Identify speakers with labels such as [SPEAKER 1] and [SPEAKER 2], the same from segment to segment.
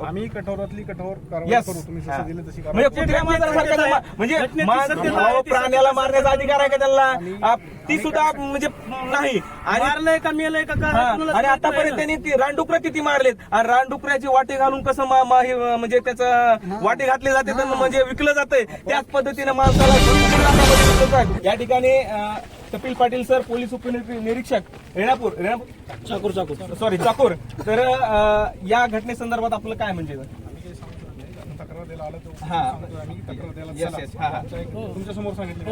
[SPEAKER 1] आम्ही कठोरातली कठोर कारवाई
[SPEAKER 2] Yes.
[SPEAKER 1] करू. तुम्ही
[SPEAKER 2] हा.
[SPEAKER 1] जसं दिलं तशी
[SPEAKER 2] म्हणजे म्हणजे अहो, प्राण्याला मारण्याचा अधिकार आहे का त्यांना? ती सुद्धा म्हणजे नाही. आणि
[SPEAKER 3] मारलंय का मेलंय का काय
[SPEAKER 2] हा, आणि आतापर्यंत त्यांनी ती रानडुकरं किती मारलेत? आणि रानडुकऱ्याची वाटे घालून कसं मा- मा- हे, म्हणजे त्याचं वाटे घातले जाते तर म्हणजे विकलं जातंय. त्याच पद्धतीने माणसाला जातं. या ठिकाणी अं, कपिल पाटील सर पोलीस उपनिरीक्षक रेणापूर रेणापूर
[SPEAKER 3] चाकूर चाकूर
[SPEAKER 2] सॉरी चाकूर तर अं, या घटनेसंदर्भात आपलं काय म्हणजे
[SPEAKER 1] तक्रार द्यायला आलो तर
[SPEAKER 2] हा.
[SPEAKER 1] सांगतो आम्ही तक्रार द्यायला
[SPEAKER 2] Yes,
[SPEAKER 1] चला.
[SPEAKER 2] yes. हा, हा.
[SPEAKER 1] आमच्या एक- तुमच्यासमोर सांगितलं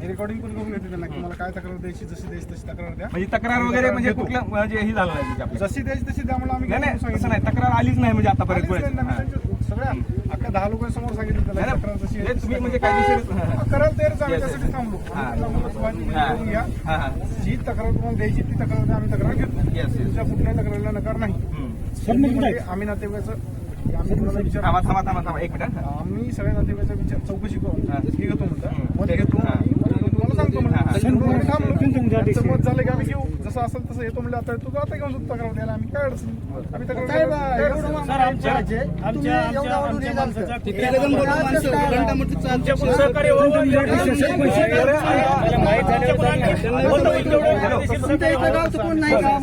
[SPEAKER 1] मी रेकॉर्डिंग पण करून घेते त्यांना की मला काय तक्रार द्यायची जशी द्यायची तशी तक्रार द्या
[SPEAKER 2] म्हणजे तक्रार वगैरे म्हणजे कुठलं म्हणजे हे झालं नाही म्हणजे आपलं.
[SPEAKER 1] जशी द्यायची तशी द्या म्हणून आम्ही
[SPEAKER 2] नाही नाही
[SPEAKER 1] सांगितलं.
[SPEAKER 2] तसं नाही तक्रार आलीच नाही म्हणजे आतापर्यंत
[SPEAKER 1] आलीच नाही ना, मी
[SPEAKER 2] कोणाची.
[SPEAKER 1] त्यांच्या सगळ्या अख्ख्या दहा लोकांसमोर सांगितलं त्याला
[SPEAKER 2] नाही, तुम्ही म्हणजे
[SPEAKER 1] तक्रार.
[SPEAKER 2] कायदेशीर हा.
[SPEAKER 1] हा, करायला तयारच आम्ही
[SPEAKER 2] Yes, yes.
[SPEAKER 1] त्यासाठी थांबलो
[SPEAKER 2] हा.
[SPEAKER 1] आम्ही त्यांना म्हणलो, "बाजी, म्हणजे
[SPEAKER 2] हा.
[SPEAKER 1] करून घ्या
[SPEAKER 2] हा, हा.
[SPEAKER 1] जी तक्रार तुम्हाला द्यायची ती तक्रार आम्ही तक्रार घेतो
[SPEAKER 2] Yes, yes.
[SPEAKER 1] तुमच्या कुठल्याही तक्रारीला नकार नाही
[SPEAKER 2] हम्म.
[SPEAKER 1] म्हणजे आम्ही नातेवाईकाचं आम्ही कुणाला विचार
[SPEAKER 2] थांबा थांबा थांबा थांबा एक मिनिट हा.
[SPEAKER 1] आम्ही सगळ्या नातेवाईकाचा विचार चौकशी करून
[SPEAKER 2] हा.
[SPEAKER 1] घेतो
[SPEAKER 2] हम्म.
[SPEAKER 1] मत घेतो
[SPEAKER 2] हा.
[SPEAKER 1] आणि तुम्हाला सांगतो
[SPEAKER 2] हा.
[SPEAKER 1] त्यांचं मत झालं की आम्ही घेऊ जसं असेल तसं येतो म्हणजे आता तू आता घेऊन जातो तक्रार द्यायला आम्ही काय अडचण. आम्ही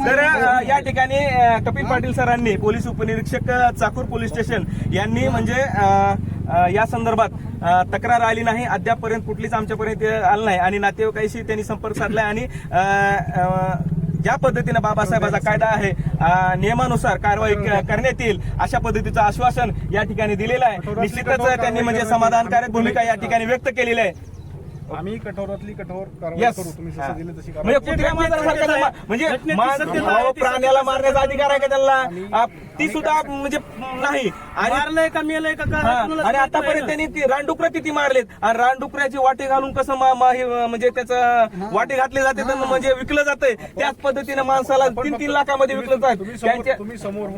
[SPEAKER 2] तर या ठिकाणी कपिल पाटील सरांनी पोलीस उपनिरीक्षक चाकूर पोलीस स्टेशन यांनी म्हणजे या संदर्भात तक्रार आली नाही. अद्यापपर्यंत कुठलीच आमच्यापर्यंत आलं नाही. आणि नातेवाईकाशी त्यांनी संपर्क साधलाय आणि ज्या पद्धतीने बाबासाहेबाचा कायदा आहे नियमानुसार कारवाई करण्यात येईल अशा पद्धतीचं आश्वासन या ठिकाणी दिलेलं आहे. निश्चितच त्यांनी म्हणजे समाधानकारक भूमिका या ठिकाणी व्यक्त केलेली आहे.
[SPEAKER 1] आम्ही कठोरातली कठोर
[SPEAKER 2] म्हणजे कुत्र्या म्हणजे प्राण्याला मारण्याचा अधिकार आहे का त्यांना? ती सुद्धा म्हणजे नाही.
[SPEAKER 3] मारलंय का मेलंय का
[SPEAKER 2] आणि आतापर्यंत त्यांनी ती रानडुकरं किती मारलेत? आणि रानडुकऱ्याची वाटे घालून कसं म्हणजे त्याचं वाटे घातले जाते तर म्हणजे विकलं जातंय. त्याच पद्धतीने माणसाला तीन तीन लाखामध्ये विकलं जात
[SPEAKER 1] तुम्ही समोर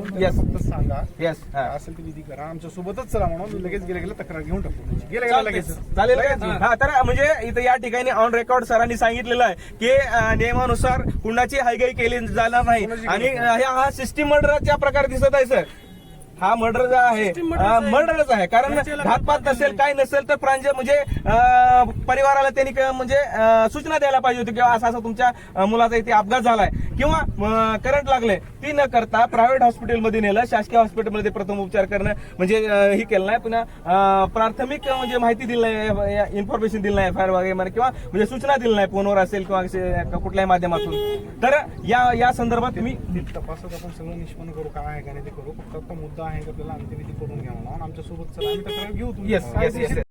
[SPEAKER 1] सांगा.
[SPEAKER 2] येस
[SPEAKER 1] असेल करा. आमच्या सोबतच चला म्हणून लगेच गेले गेले तक्रार घेऊन टाकतो गेले गेले लगेच.
[SPEAKER 2] चालेल हा तर म्हणजे इथं या ठिकाणी ऑन रेकॉर्ड सरांनी सांगितलेलं आहे की नियमानुसार कुणाची हायगाई केली जाणार नाही. आणि हा सिस्टीम मर्डरच्या प्रकार दिसत आहे सर हा मर्डर जो आहे. मर्डरच आहे. कारण घातपात नसेल काय नसेल तर प्रांजळ म्हणजे परिवाराला त्यांनी म्हणजे सूचना द्यायला पाहिजे होती. किंवा असा असा तुमच्या मुलाचा इथे अपघात झालाय. किंवा करंट लागले ती न करता प्रायव्हेट हॉस्पिटलमध्ये नेलं. शासकीय हॉस्पिटलमध्ये प्रथम उपचार करणं म्हणजे हे केलं नाही. पुन्हा प्राथमिक म्हणजे माहिती दिली नाही इन्फॉर्मेशन दिली नाही एफ आय वगैरे किंवा म्हणजे सूचना दिली नाही फोनवर असेल किंवा कुठल्याही माध्यमातून. तर या या संदर्भात तुम्ही
[SPEAKER 1] तपासात आपण सगळं निष्पन्न करू काय आहे का नाही ते करू. फक्त मुद्दा आहे आपल्याला अंत्यविधी करून घ्या म्हणून आमच्यासोबत चला आम्ही तक्रार घेऊ
[SPEAKER 2] येस येस येस